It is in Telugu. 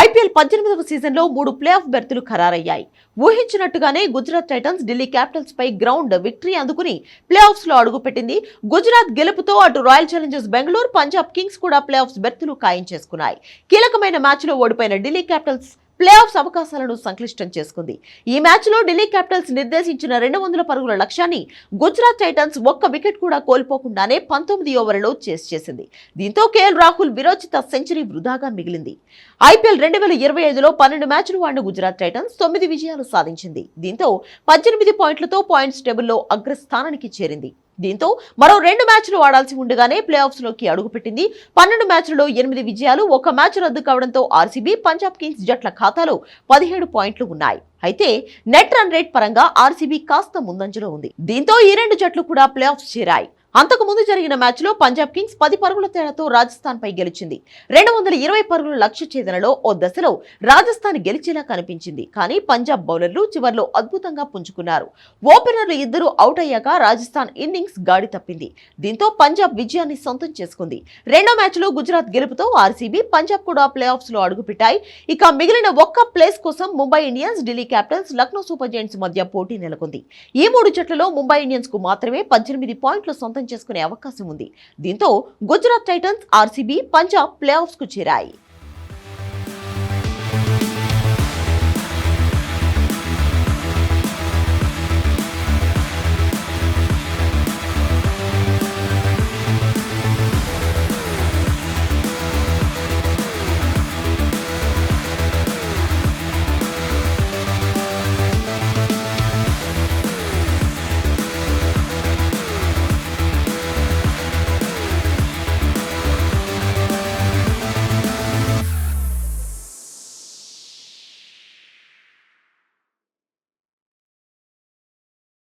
ఐపీఎల్ పద్దెనిమిదవ సీజన్లో మూడు ప్లే ఆఫ్ బెర్తులు ఖరారయ్యాయి. ఊహించినట్టుగానే గుజరాత్ టైటన్స్ ఢిల్లీ క్యాపిటల్స్ పై గ్రౌండ్ విక్టరీ అందుకుని ప్లే ఆఫ్స్లో అడుగుపెట్టింది. గుజరాత్ గెలుపుతో అటు royal challengers Bengaluru Punjab kings కూడా ప్లే ఆఫ్స్ బెర్తులు ఖాయం చేసుకున్నాయి. కీలకమైన మ్యాచ్లో ఓడిపోయిన ఢిల్లీ క్యాపిటల్స్ ప్లే ఆఫ్స్ అవకాశాలను సంక్లిష్టం చేసుకుంది. ఈ మ్యాచ్లో ఢిల్లీ క్యాపిటల్స్ నిర్దేశించిన రెండు వందల పరుగుల లక్ష్యాన్ని గుజరాత్ టైటన్స్ ఒక్క వికెట్ కూడా కోల్పోకుండానే పంతొమ్మిది ఓవర్లలో చేస్ చేసింది. దీంతో కేఎల్ రాహుల్ విరోచిత సెంచరీ వృధాగా మిగిలింది. ఐపీఎల్ రెండు వేల ఇరవై ఐదులో పన్నెండు మ్యాచ్లు ఆడిన గుజరాత్ టైటన్స్ తొమ్మిది విజయాలు సాధించింది. దీంతో పద్దెనిమిది పాయింట్లతో పాయింట్స్ టేబుల్లో అగ్రస్థానానికి చేరింది. దీంతో మరో రెండు మ్యాచ్లు ఆడాల్సి ఉండగానే ప్లే ఆఫ్స్లోకి అడుగుపెట్టింది. పన్నెండు మ్యాచ్లలో ఎనిమిది విజయాలు ఒక మ్యాచ్ రద్దు కావడంతో ఆర్సీబీ పంజాబ్ కింగ్స్ జట్ల ఖాతాలో పదిహేడు పాయింట్లు ఉన్నాయి. అయితే నెట్ రన్ రేట్ పరంగా ఆర్సీబీ కాస్త ముందంజలో ఉంది. దీంతో ఈ రెండు జట్లు కూడా ప్లే ఆఫ్స్ చేరాయి. అంతకు ముందు జరిగిన మ్యాచ్లో పంజాబ్ కింగ్స్ పది పరుగుల తేడాతో రాజస్థాన్ పై గెలిచింది. రెండు వందల ఇరవై పరుగుల లక్ష్య ఛేదనలో ఓ దశలో రాజస్థాన్ గెలిచేలా కనిపించింది. కానీ పంజాబ్ బౌలర్లు చివర్లో అద్భుతంగా పుంజుకున్నారు. ఓపెనర్లు ఇద్దరు అవుట్ అయ్యాక రాజస్థాన్ ఇన్నింగ్స్ గాడి తప్పింది. దీంతో పంజాబ్ విజయాన్ని సొంతం చేసుకుంది. రెండో మ్యాచ్లో గుజరాత్ గెలుపుతో ఆర్సీబీ పంజాబ్ కూడా ప్లే ఆఫ్స్లో అడుగుపెట్టాయి. ఇక మిగిలిన ఒక్క ప్లేస్ కోసం Mumbai Indians Delhi capitals Lucknow super giants మధ్య పోటీ నెలకొంది. ఈ మూడు జట్లలో ముంబై ఇండియన్స్కు మాత్రమే పద్దెనిమిది పాయింట్లు సొంతం చేసుకునే అవకాశం ఉంది. దీంతో Gujarat titans RCB Punjab play ఆఫ్స్కు చేరాయి.